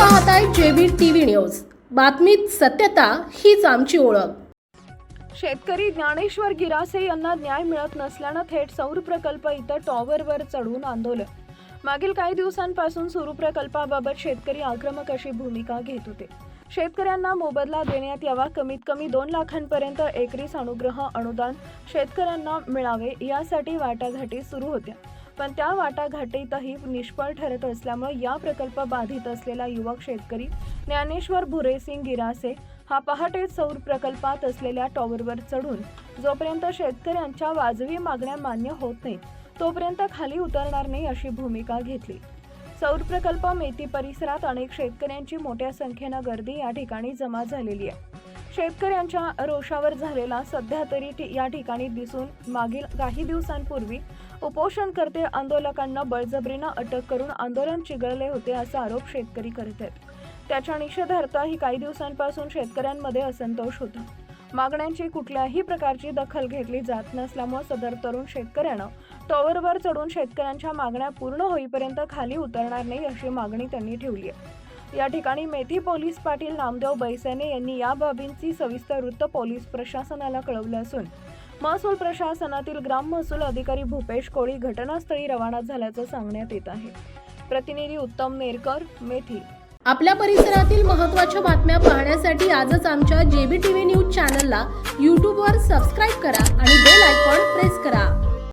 पाहत आहे JB TV news. बातमीत सत्यता हीच आमची ओळख. शेतकरी ज्ञानेश्वर गिरासे यांना न्याय मिळत नसल्यानं थेट सौर प्रकल्प इथं टॉवरवर चढून आंदोलन. मागील काही दिवसांपासून सुरू प्रकल्पाबाबत शेतकरी आक्रमक अशी भूमिका घेत होते. शेतकऱ्यांना मोबदला देण्यात यावा कमीत कमी दोन लाखांपर्यंत एकरी अनुग्रह अनुदान शेतकऱ्यांना मिळावे यासाठी वाटाघाटी सुरू होत्या. पण त्या वाटाघाटीतही निष्फळ ठरत असल्यामुळे या प्रकल्प बाधित असलेला युवक शेतकरी ज्ञानेश्वर भुरेसिंग गिरासे हा पहाटे सौर प्रकल्पात असलेल्या टॉवरवर चढून जोपर्यंत शेतकऱ्यांच्या वाजवी मागण्या मान्य होत नाहीत तोपर्यंत खाली उतरणार नाही अशी भूमिका घेतली. सौर प्रकल्प मेथी परिसरात अनेक शेतकऱ्यांची मोठ्या संख्येनं गर्दी या ठिकाणी जमा झालेली आहे. शेतकऱ्यांच्या रोषावर झालेला सध्या तरी या ठिकाणी दिसून मागील काही दिवसांपूर्वी उपोषणकर्ते आंदोलकांना बळजबरीनं अटक करून आंदोलन चिघळले होते असा आरोप शेतकरी करत आहेत. त्याच्या निषेधार्थ ही काही दिवसांपासून शेतकऱ्यांमध्ये असंतोष होता. मागण्यांची कुठल्याही प्रकारची दखल घेतली जात नसल्यामुळे सदर तरुण शेतकऱ्यानं टॉवरवर चढून शेतकऱ्यांच्या मागण्या पूर्ण होईपर्यंत खाली उतरणार नाही अशी मागणी त्यांनी ठेवली आहे. या ठिकाणी मेथी पोलीस पाटील नामदेव बैसेने यांनी या बाबींची सविस्तर वृत्त पोलीस प्रशासनाला कळवलं असून महसूल प्रशासनातील ग्राम महसूल अधिकारी भूपेश कोळी घटनास्थळी रवाना झाल्याचं सांगण्यात येत आहे. प्रतिनिधी उत्तम नेरकर मेथी. आपल्या परिसरातील महत्त्वाच्या बातम्या पाहण्यासाठी आजच आमच्या जेबी टीव्ही न्यूज चॅनलला यूट्यूबवर सबस्क्राईब करा करा.